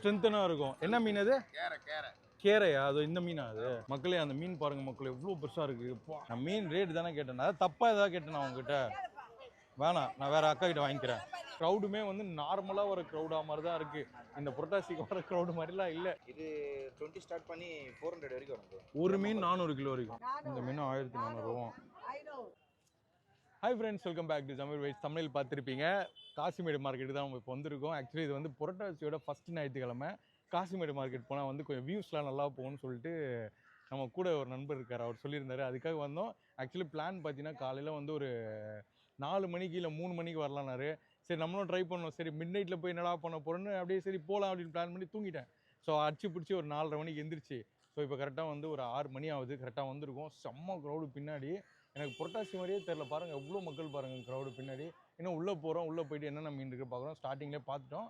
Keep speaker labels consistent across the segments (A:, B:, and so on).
A: ஸ்ட்ரென்த்தனாக இருக்கும். என்ன மீன் அது?
B: கேரை கேரை.
A: கேரையா? அது இந்த மீனா அது. மக்களே அந்த மீன் பாருங்க மக்களே எவ்வளோ பெருசாக இருக்கு. நான் மீன் ரேட் தானே கேட்டேன். அதாவது தப்பாக ஏதாவது கேட்டேன் நான் உங்ககிட்ட? வேணாம் நான் வேற அக்கா கிட்ட வாங்கிக்கிறேன். க்ரௌடுமே வந்து நார்மலாக ஒரு க்ரௌடாக மாதிரி தான் இருக்கு. இந்த புரட்டாசிக்கு வர க்ரௌடு மாதிரிலாம் இல்லை.
B: இது டுவெண்ட்டி ஸ்டார்ட் பண்ணி ஃபோர் ஹண்ட்ரட் வரைக்கும் வரும்.
A: ஒரு மீன் நானூறு கிலோ வரைக்கும். இந்த மீன் ஆயிரத்தி நானூறுவா hi friends welcome back to Tamil wise தமிழில் பார்த்துருப்பீங்க. காசிமேடு மார்க்கெட்டு தான் நம்ம இப்போ வந்திருக்கோம். ஆக்சுவலி இது வந்து புரட்டாசியோட ஃபஸ்ட் ஞாயிற்றுக்கிழமை. காசிமேடு மார்க்கெட் போனால் வந்து கொஞ்சம் வியூஸ்லாம் நல்லா போகும்னு சொல்லிட்டு நம்ம கூட ஒரு நண்பர் இருக்கார். அவர் சொல்லியிருந்தார். அதுக்காக வந்தோம். ஆக்சுவலி பிளான் பார்த்தீங்கன்னா காலையில் வந்து ஒரு நாலு மணிக்கு இல்லை மூணு மணிக்கு வரலான்னாரு சரி நம்மளும் ட்ரை பண்ணோம். சரி மிட் நைட்டில் போய் என்னடா பண்ண போகிறோன்னு அப்படியே சரி போகலாம் அப்படின்னு பிளான் பண்ணி தூங்கிட்டேன். ஸோ அடிச்சு பிடிச்சி ஒரு நாலரை மணிக்கு எந்திரிச்சு. ஸோ இப்போ கரெக்டாக வந்து ஒரு ஆறு மணி ஆகுது. கரெக்டாக வந்திருக்கோம். செம்ம க்ரௌடு பின்னாடி. எனக்கு புரட்டாசி மாதிரியே தெரில பாருங்கள் எவ்வளோ மக்கள் பாருங்கள் க்ரௌடு பின்னாடி. இன்னும் உள்ளே போகிறோம் உள்ளே போயிட்டு என்னென்ன மீன் இருக்குது பார்க்குறோம். ஸ்டார்டிங்லேயே பார்த்துட்டோம்.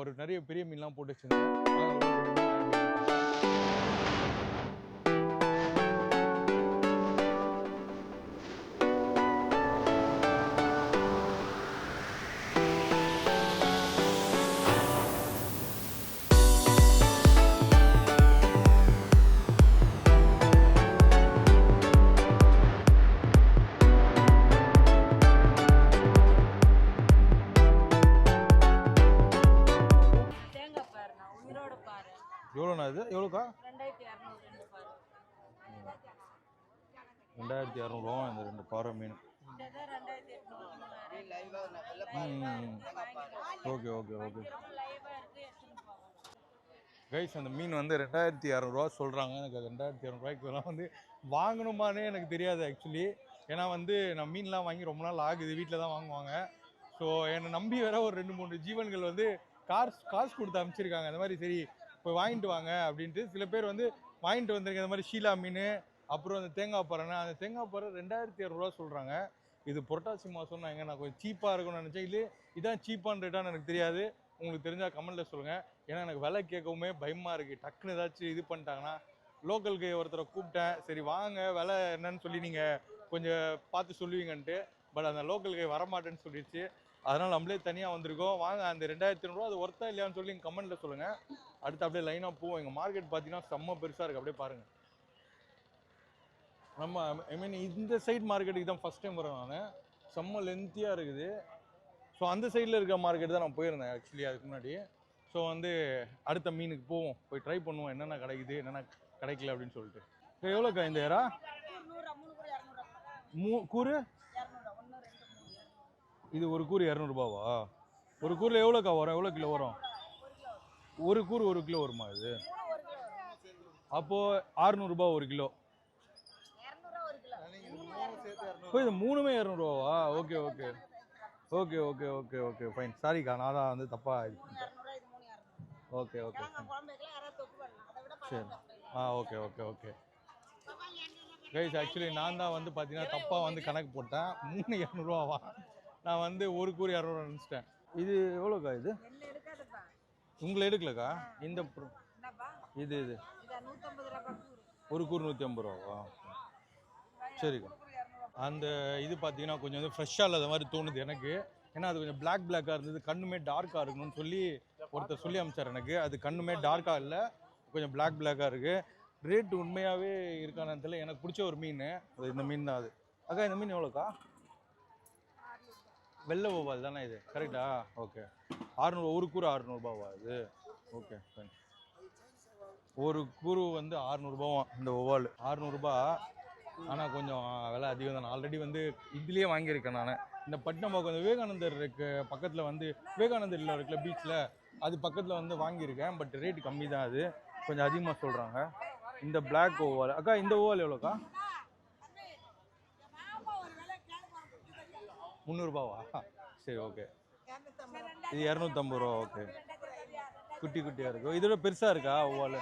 A: ஒரு நிறைய பெரிய மீன்லாம் போட்டு வச்சுருந்தேன்.
C: ரெண்டாயிரத்தி
A: இரநூறுவா இந்த ரெண்டு பாறை மீன். Okay okay okay. கைஸ் அந்த மீன் வந்து ரெண்டாயிரத்தி இரநூறுவா சொல்கிறாங்க எனக்கு அது ரெண்டாயிரத்தி இரநூறுவாய்க்கு இதெல்லாம் வந்து வாங்கணுமானே எனக்கு தெரியாது ஆக்சுவலி ஏன்னா வந்து நான் மீன்லாம் வாங்கி ரொம்ப நாள் ஆகுது. வீட்டில் தான் வாங்குவாங்க. ஸோ என்னை நம்பி வேற ஒரு ரெண்டு மூணு ஜீவன்கள் வந்து காசு காசு கொடுத்து அனுப்பிச்சிருக்காங்க அந்த மாதிரி சரி போய் வாங்கிட்டு வாங்க அப்படின்ட்டு சில பேர் வந்து வாங்கிட்டு வந்திருக்க இந்த மாதிரி ஷீலா மீன் அப்புறம் அந்த தேங்காய் பாறைனா அந்த தேங்காய் பாறை ரெண்டாயிரத்தி இரநூறுவா சொல்கிறாங்க இது புரட்டாசி மாதம் நான் எங்கே நான் கொஞ்சம் சீப்பாக இருக்கும்னு நினச்சேன். இல்லை இதான் சீப்பான ரேட்டான்னு எனக்கு தெரியாது. உங்களுக்கு தெரிஞ்சால் கமெண்ட்டில் சொல்லுங்கள் ஏன்னா எனக்கு விலை கேட்கவுமே பயமாக இருக்குது டக்குன்னு ஏதாச்சும் இது பண்ணிட்டாங்கன்னா லோக்கலுக்கு ஒருத்தரை கூப்பிட்டேன். சரி வாங்க விலை என்னன்னு சொல்லி நீங்கள் கொஞ்சம் பார்த்து சொல்லுவீங்கன்ட்டு. பட் அந்த லோக்கலுக்கு வரமாட்டேன்னு சொல்லிடுச்சு. அதனால் நம்மளே தனியாக வந்திருக்கோம். வாங்க அந்த ரெண்டாயிரத்தி ஐநூறுரூவா அது ஒர்த்தா இல்லையான்னு சொல்லி கமெண்ட்டில் சொல்லுங்கள் அடுத்து அப்படியே லைனாக போவோம். எங்கள் மார்க்கெட் பார்த்தீங்கன்னா செம்ம பெருசாக இருக்குது அப்படியே பாருங்கள் நம்ம ஐ மீன் இந்த சைட் மார்க்கெட்டுக்கு தான் ஃபஸ்ட் டைம் வரேன் நான். செம்ம லென்த்தியாக இருக்குது. ஸோ அந்த சைடில் இருக்க மார்க்கெட் தான் நான் போயிருந்தேன் ஆக்சுவலி அதுக்கு முன்னாடி. ஸோ வந்து அடுத்த மீனுக்கு போவோம். போய் ட்ரை பண்ணுவோம். என்னென்ன கிடைக்குது என்னென்ன கிடைக்கல அப்படின்னு சொல்லிட்டு. இப்போ எவ்வளோக்கா இந்த ஏரா மூ கூறு? இது ஒரு கூறு இரநூறுபாவா? ஒரு கூறில் எவ்வளோக்கா வரும்? எவ்வளோ கிலோ வரும்? ஒரு கூறு ஒரு கிலோ வருமா இது? அப்போது அறுநூறுபா ஒரு கிலோ
C: இரநூறுவா ஒரு கிலோ
A: ஓ இது மூணுமே இரநூறுவாவா okay okay. Okay okay okay okay. Fine சாரிக்கா நான் தான் வந்து தப்பாக இது பண்ணிட்டேன். ஓகே ஓகே சரி. ஆ okay okay okay. Guys actually நான் தான் வந்து பார்த்தீங்கன்னா தப்பாக வந்து கணக்கு போட்டேன். மூணு இரநூறுவாவா? நான் வந்து ஒரு கூறு இரநூறுவா நினச்சிட்டேன். இது எவ்வளோக்கா இது?
C: என்ன எடுக்காதப்பா.
A: உங்களை எடுக்கலக்கா? இந்த இது இது. ஒரு கூறு நூற்றி ஐம்பது ரூபாவா? சரிக்கா. அந்த இது பார்த்தீங்கன்னா கொஞ்சம் வந்து ஃப்ரெஷ்ஷாக இல்லாத மாதிரி தோணுது எனக்கு. ஏன்னா அது கொஞ்சம் பிளாக் பிளாக்காக இருந்தது. கண்ணுமே டார்க்காக இருக்கணும்னு சொல்லி ஒருத்தர் சொல்லி அமைச்சார் எனக்கு. அது கண்ணுமே டார்க்காக இல்லை. கொஞ்சம் பிளாக் பிளாக்காக இருக்குது ரேட் உண்மையாகவே இருக்கானு தெரியல எனக்கு பிடிச்ச ஒரு மீன். அது இந்த மீன் தான் அது. அக்கா இந்த மீன் எவ்வளோக்கா? வெள்ளை ஓவால் தானே இது? கரெக்டா ஓகே அறுநூறு ஒரு கூறு அறுநூறுபாவா இது? ஓகே ஒரு கூறு வந்து அறுநூறுபாவும் இந்த ஒவால் அறுநூறுபா ஆனால் கொஞ்சம் விலை அதிகம் தான். ஆல்ரெடி வந்து இதுலேயே வாங்கியிருக்கேன் நான். இந்த பட்னமாக்கு வந்து விவேகானந்தர் இருக்கு பக்கத்தில் வந்து விவேகானந்தர் இல்லை இருக்குல்ல பீச்சில் அது பக்கத்தில் வந்து வாங்கியிருக்கேன். பட் ரேட் கம்மி தான் அது. கொஞ்சம் அதிகமாக சொல்கிறாங்க இந்த பிளாக் ஓவால் அக்கா இந்த ஓவால் எவ்வளோக்கா? முந்நூறுபாவா? சரி ஓகே இது இரநூத்தம்பது ரூபா ஓகே குட்டி குட்டியாக இருக்கும் இதோட பெருசாக இருக்கா ஓவால்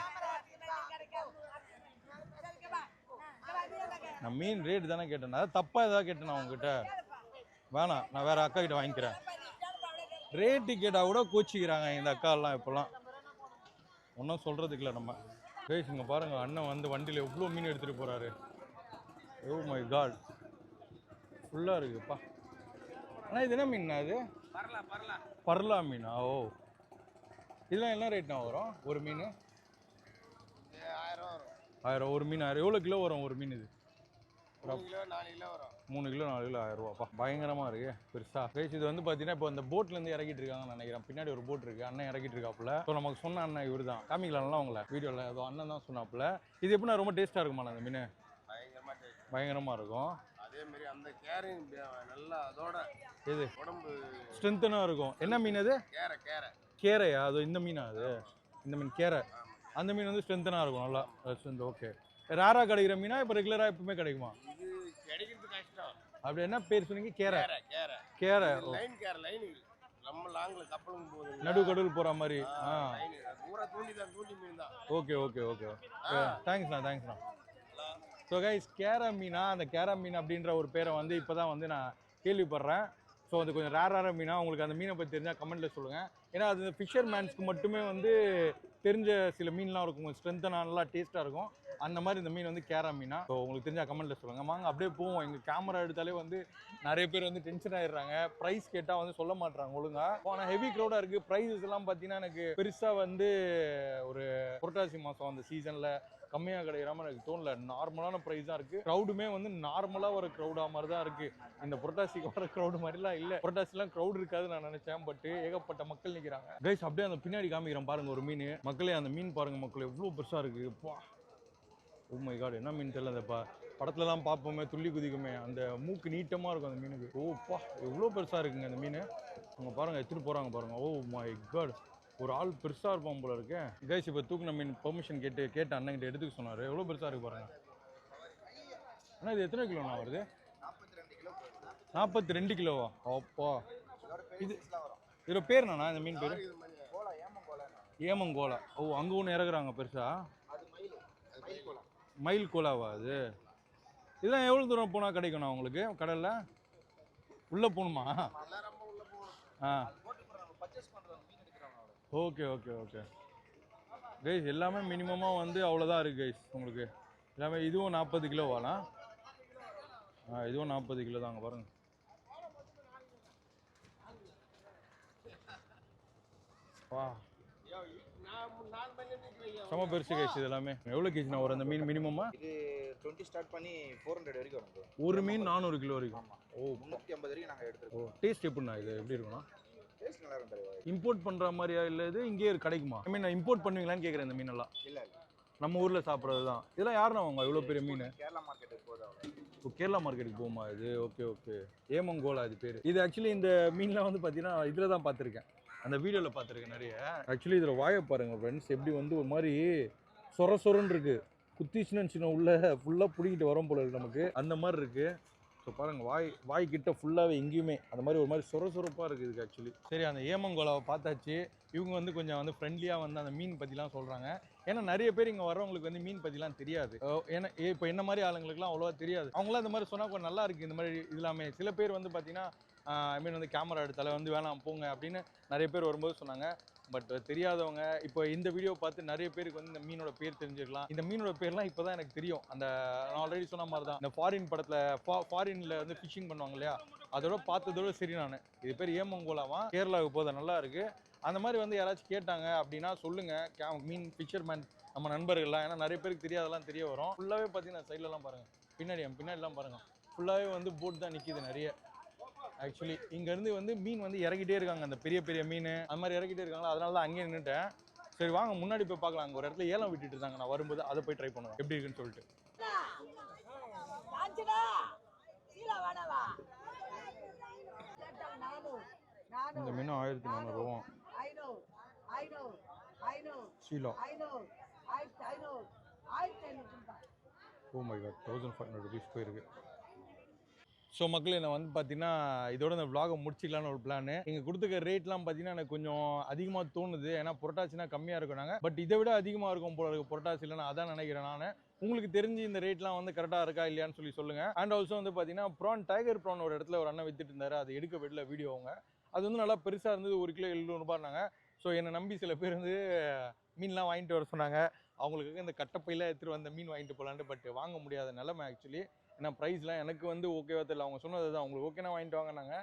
A: நான் மீன் ரேட் தானே கேட்டேன். அதாவது தப்பாக ஏதாவது கேட்டேன் உங்ககிட்ட? வேணாம் நான் வேற அக்கா கிட்ட வாங்கிக்கிறேன். ரேட்டு கேட்டால் கூட கோச்சிக்கிறாங்க இந்த அக்காலாம் இப்போலாம். ஒன்றும் சொல்கிறதுக்கு இல்லை நம்ம. பேஸ் இங்கே பாருங்க அண்ணன் வந்து வண்டியில் எவ்வளோ மீன் எடுத்துகிட்டு போகிறாரு ஓ மை காட் ஃபுல்லாக இருக்குப்பா. அண்ணா இது என்ன மீன் அது
B: பரலா
A: மீனா? ஓ. இதெல்லாம் என்ன ரேட்னா வரும்? ஒரு மீன்?
D: ஆயிரம்
A: ஒரு மீன். ஆயிரம். எவ்வளோ கிலோ வரும் ஒரு மீன் இது?
D: மூணு கிலோ நாலு கிலோ வரும்.
A: மூணு கிலோ நாலு கிலோ ஆயிரம் ரூபாப்பா. பயங்கரமா இருக்கு. பெருசா. கைஸ் இது வந்து பாத்தீங்கன்னா இப்போ இந்த போட்ல இருந்து இறக்கிட்டு இருக்காங்கன்னு நினைக்கிறேன். பின்னாடி ஒரு போட் இருக்கு. அண்ணன் இறக்கிட்டு இருக்காப்புல. ஸோ நமக்கு சொன்ன அண்ணன் இவர் தான் காமிக்கலாம்ல உங்களை? வீடியோல ஏதோ அண்ணன் தான் சொன்னாப்புல. இது எப்படின்னா ரொம்ப டேஸ்டா இருக்குமா அந்த மீன்?
D: பயங்கரமா
A: இருக்கும்.
D: அதே மாதிரி அந்த கேரையும் நல்லா அதோட
A: எது?
D: உடம்பு
A: ஸ்ட்ரென்த்தனாக இருக்கும். என்ன மீன் அது?
D: கேரை கேரை.
A: கேரையா? அது இந்த மீனா அது? இந்த மீன் கேரை. அந்த மீன் வந்து ஸ்ட்ரென்த்தனாக இருக்கும். நல்லா. ஸ்ட்ரென்த் ஓகே ரேராக கிடைக்கிற மீனா இப்போ ரெகுலராக எப்பவுமே கிடைக்குமா?
D: கிடைக்கிறது கஷ்டம்
A: அப்படி என்ன பேர் சொன்னீங்க? கேரை.
D: கேரை லைன் கேரை லைன் நம்ம லாங்கில் கப்பலுங்க போகுது.
A: நடு கடல் போகிற மாதிரி. ஆ
D: பூரா தூண்டி தான் தூண்டி மீன் தான்.
A: Okay okay okay. தேங்க்ஸ்ண்ணா தேங்க்ஸ்ண்ணா ஸோ கைஸ் கேரா மீனா அந்த கேரா மீன் அப்படின்ற ஒரு பேரை வந்து இப்போ தான் வந்து நான் கேள்விப்படுறேன். ஸோ அது கொஞ்சம் ரேரான மீனா. உங்களுக்கு அந்த மீனை பற்றி தெரிஞ்சால் கமெண்ட்டில் சொல்லுங்கள் ஏன்னா அது ஃபிஷர் மேன்ஸ்க்கு மட்டுமே வந்து தெரிஞ்ச சில மீன்லாம் இருக்கும். நல்லா டேஸ்ட்டாக இருக்கும். அந்த மாதிரி இந்த மீன் வந்து கேரா மீனா. ஸோ உங்களுக்கு தெரிஞ்சா கமெண்ட்டில் சொல்லுங்கள் வாங்க அப்படியே போவோம். எங்கள் கேமரா எடுத்தாலே வந்து நிறைய பேர் வந்து டென்ஷன் ஆயிடுறாங்க. ப்ரைஸ் கேட்டால் வந்து சொல்ல மாட்டுறாங்க ஒழுங்கா. ஆனால் ஹெவி க்ரௌடாக இருக்குது ப்ரைஸஸ் எல்லாம் பார்த்தீங்கன்னா எனக்கு பெருசாக வந்து ஒரு புரட்டாசி மாதம் அந்த சீசனில் கம்மியாக கிடைக்கிற மாதிரி எனக்கு தோணல. நார்மலான ப்ரைஸ் தான் இருக்குது க்ரௌடுமே வந்து நார்மலாக ஒரு க்ரௌடாக மாதிரி தான் இருக்குது இந்த புரட்டாசிக்கு வர க்ரௌடு மாதிரிலாம் இல்லை. புரட்டாசிலாம் க்ரௌடு இருக்காது நான் நினச்சேன். பட் ஏகப்பட்ட மக்கள் நிற்கிறாங்க கைஸ் அப்படியே அந்த பின்னாடி காமிக்கிறேன் பாருங்க ஒரு மீன். மக்களே அந்த மீன் பாருங்க மக்கள் எவ்வளோ பெருசாக இருக்குது மை காட் என்ன மீன் தெரியல அந்த ப படத்துலலாம் பார்ப்போமே துள்ளி குதிக்குமே அந்த மூக்கு நீட்டமாக இருக்கும் அந்த மீனுக்கு. ஓ பா எவ்வளோ பெருசாக இருக்குங்க அந்த மீன்? அவங்க பாருங்க எடுத்துட்டு போகிறாங்க பாருங்க. ஓ மை காட் ஒரு ஆள் பெருசாக இருப்பான் போல இருக்கு. கைஸ் இப்போ தூக்குன மீன் பெர்மிஷன் கேட்டு கேட்ட அண்ணன்கிட்ட எடுத்துக்க சொன்னார். எவ்வளோ பெருசாக இருக்கு பாருங்க. அண்ணா இது எத்தனை கிலோண்ணா வருது?
B: நாற்பத்தி ரெண்டு கிலோ
A: கிலோவா? அப்பா.
B: இதோட வரும்
A: இதில் பேர் என்னண்ணா இந்த மீன் பேர்?
D: இது
B: கோலா கோலா
A: ஏமங்கோலா. ஓ அங்கே ஒன்று இறக்குறாங்க பெருசா
B: அது மயில் அது மயில் மைல்
A: மயில் கோலாவா அது? இதெல்லாம் எவ்வளோ தூரம் போனால் கிடைக்கணும் உங்களுக்கு கடலில்? உள்ளே போகணுமா ஆ. Okay okay okay. கைஸ் எல்லாமே மினிமமாக வந்து அவ்வளோதான் இருக்குது கைஸ் உங்களுக்கு. எல்லாமே இதுவும் நாற்பது கிலோவாண்ணா? ஆ இதுவும் நாற்பது கிலோ தாங்க பாருங்க. வா
D: நான் நாலு மணி நேரம் நிற்கிறேன்
A: செம பெருசு கைஸ் இது எல்லாமே எவ்வளோ கேஜிண்ணா வரும் அந்த மீன் மினிமமா
B: இது டுவெண்ட்டி ஸ்டார்ட் பண்ணி ஃபோர் ஹண்ட்ரட் வரைக்கும் வரும்.
A: ஒரு மீன் நானூறு கிலோ வரைக்கும். ஓ
B: முந்நூற்றி ஐம்பது வரைக்கும் நாங்கள் எடுத்துருக்கோம்.
A: டேஸ்ட் எப்படிண்ணா இது? எப்படி
B: இருக்கும்
A: இம்போர்ட் பண்ணுற மாதிரியா இல்லை இது இங்கேயே கிடைக்குமா? ஐ மீன் இம்போர்ட் பண்ணுவீங்களான்னு கேட்குறேன் இந்த மீனெல்லாம்.
B: இல்லை இல்லை.
A: நம்ம ஊரில் சாப்பிட்றது தான் இதெல்லாம் யாருண்ணா வாங்க இவ்வளோ பெரிய மீன்?
B: கேரளா மார்க்கெட்டுக்கு
A: இப்போ கேரளா மார்க்கெட்டுக்கு போகுமா இது? Okay okay. ஏமங்கோலா இது பேர். இது ஆக்சுவலி இந்த மீன்லாம் வந்து பார்த்தீங்கன்னா இதில் தான் பார்த்துருக்கேன் அந்த வீடியோவில் பார்த்துருக்கேன் நிறைய. ஆக்சுவலி இதில் வாயை பாருங்கள் ஃப்ரெண்ட்ஸ் எப்படி வந்து ஒரு மாதிரி சொர சொரன்னு இருக்குது குத்திச்சுன்னு சின்ன உள்ள ஃபுல்லாக பிடிக்கிட்டு வரும் போல நமக்கு. அந்த மாதிரி இருக்குது ஸோ பாருங்க வாய் வாய் கிட்ட ஃபுல்லாகவே எங்கேயுமே அந்த மாதிரி ஒரு மாதிரி சொர சொரப்பாக இருக்குது இதுக்கு ஆக்சுவலி சரி அந்த ஏமங்கோலாவை பார்த்தாச்சு. இவங்க வந்து கொஞ்சம் வந்து ஃப்ரெண்ட்லியாக வந்து அந்த மீன் பற்றிலாம் சொல்கிறாங்க ஏன்னா நிறைய பேர் இங்கே வர்றவங்களுக்கு வந்து மீன் பற்றிலாம் தெரியாது. ஏன்னா இப்போ என்ன மாதிரி ஆளுங்களுக்குலாம் அவ்வளோவா தெரியாது. அவங்களாம் இந்த மாதிரி சொன்னால் கொஞ்சம் நல்லா இருக்குது இந்த மாதிரி இதெல்லாமே. சில பேர் வந்து பார்த்தீங்கன்னா ஐ மீன் வந்து கேமரா எடுத்தால வந்து வேணாம் போங்க அப்படின்னு நிறைய பேர் வரும்போது சொன்னாங்க. பட் தெரியாதவங்க இப்போ இந்த வீடியோ பார்த்து நிறைய பேருக்கு வந்து இந்த மீனோட பேர் தெரிஞ்சிருக்கலாம். இந்த மீனோட பேர்லாம் இப்போ தான் எனக்கு தெரியும். அந்த நான் ஆல்ரெடி சொன்ன மாதிரி தான் இந்த ஃபாரின் படத்தில் ஃபாரினில் வந்து ஃபிஷிங் பண்ணுவாங்க இல்லையா? அதோட பார்த்ததோட சரி நான். இது பேர் ஏமங்கோலாவா? கேரளாவுக்கு போதும் நல்லா இருக்கு. அந்த மாதிரி வந்து யாராச்சும் கேட்டாங்க அப்படின்னா சொல்லுங்க. கே- மீன் ஃபிஷர்மேன் நம்ம நண்பர்கள்லாம். ஏன்னா நிறைய பேருக்கு தெரியாதெல்லாம் தெரிய வரும். ஃபுல்லாகவே பார்த்தீங்கன்னா சைட்லலாம் பாருங்கள் பின்னாடி என் பின்னாடிலாம் பாருங்கள் ஃபுல்லாகவே வந்து போட் தான் நிற்கிது நிறைய. ஆக்சுவலி இங்கேருந்து வந்து மீன் வந்து இறக்கிட்டே இருக்காங்க. அந்த பெரிய பெரிய மீன் அந்த மாதிரி இறக்கிட்டே இருக்காங்களா? அதனால தான் அங்கேயே நின்றுட்டேன் சரி வாங்க முன்னாடி போய் பார்க்கலாம். அங்கே ஒரு இடத்துல ஏலம் விட்டுட்டு இருந்தாங்க. நான் வரும்போது அதை போய் ட்ரை பண்ணுவேன். எப்படி இருக்குன்னு சொல்லிட்டு. இந்த மீன் ஆயிரத்தி நானூறுவா சீலா ஓ my god thousand five hundred rupees போயிருக்கு. ஸோ மக்கள் நான் வந்து பார்த்தீங்கன்னா இதோட இந்த vlog-அ முடிச்சிக்கலான்னு ஒரு பிளான் நீங்கள் கொடுத்துக்க ரேட்லாம் பார்த்தீங்கன்னா எனக்கு கொஞ்சம் அதிகமாக தோணுது. ஏன்னா புரட்டாசினா கம்மியாக இருக்கும் நாங்கள் பட் இதை விட அதிகமாக இருக்கும் போல இருக்குது புரட்டாசியில் நான் அதான் நினைக்கிறேன் நான். உங்களுக்கு தெரிஞ்சு இந்த ரேட்லாம் வந்து கரெக்டாக இருக்கா இல்லையான்னு சொல்லி சொல்லுங்கள் அண்ட் ஆல்சோ வந்து பார்த்தீங்கன்னா ப்ரான் டைகர் ப்ரான் ஒரு இடத்துல ஒரு அண்ணன் வித்துட்டு இருந்தார். அது எடுக்க விடல வீடியோ அவங்க. அது வந்து நல்லா பெருசாக இருந்தது. ஒரு கிலோ எழுநூறுபான்னாங்க ஸோ என்னை நம்பி சில பேர் வந்து மீன்லாம் வாங்கிட்டு வர சொன்னாங்க. அவங்களுக்கு இந்த கட்டப்பையில் எடுத்துகிட்டு வந்த மீன் வாங்கிட்டு போகலான்ட்டு பட் வாங்க முடியாத நிலமை ஆக்சுவலி ஏன்னா ப்ரைஸ்லாம் எனக்கு வந்து ஓகேவா தெரியல. அவங்க சொன்னது தான் அவங்களுக்கு ஓகேனா வாங்கிட்டு வாங்கினாங்க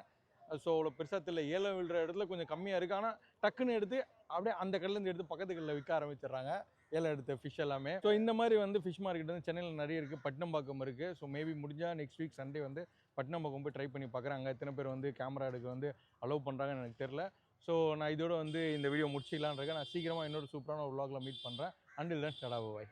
A: ஸோ அவ்வளோ பெருசாக தெரியல. ஏழை விழுற இடத்துல கொஞ்சம் கம்மியாக இருக்குது ஆனால் டக்குன்னு எடுத்து அப்படியே அந்த கடலேருந்து எடுத்து பக்கத்து கடலில் விற்க ஆரம்பிச்சிடுறாங்க. ஏழை எடுத்த ஃபிஷ் எல்லாமே. ஸோ இந்த மாதிரி வந்து ஃபிஷ் மார்க்கெட் வந்து சென்னையில் நிறைய இருக்குது பட்டினம்பாக்கம் இருக்குது ஸோ மேபி முடிஞ்சால் நெக்ஸ்ட் வீக் சண்டே வந்து பட்டினம்பாக்கம் போய் ட்ரை பண்ணி பார்க்குறாங்க எத்தனை பேர் வந்து கேமரா எடுக்க வந்து அலோவ் பண்ணுறாங்கன்னு எனக்கு தெரில ஸோ நான் இதோட வந்து இந்த வீடியோ முடிச்சிக்கலான்னு இருக்கேன். நான் சீக்கிரமாக இன்னொரு சூப்பரான ஒரு vlogல மீட் பண்ணுறேன் அண்டில் ஸ்டார்ட் ஆகும் பாய்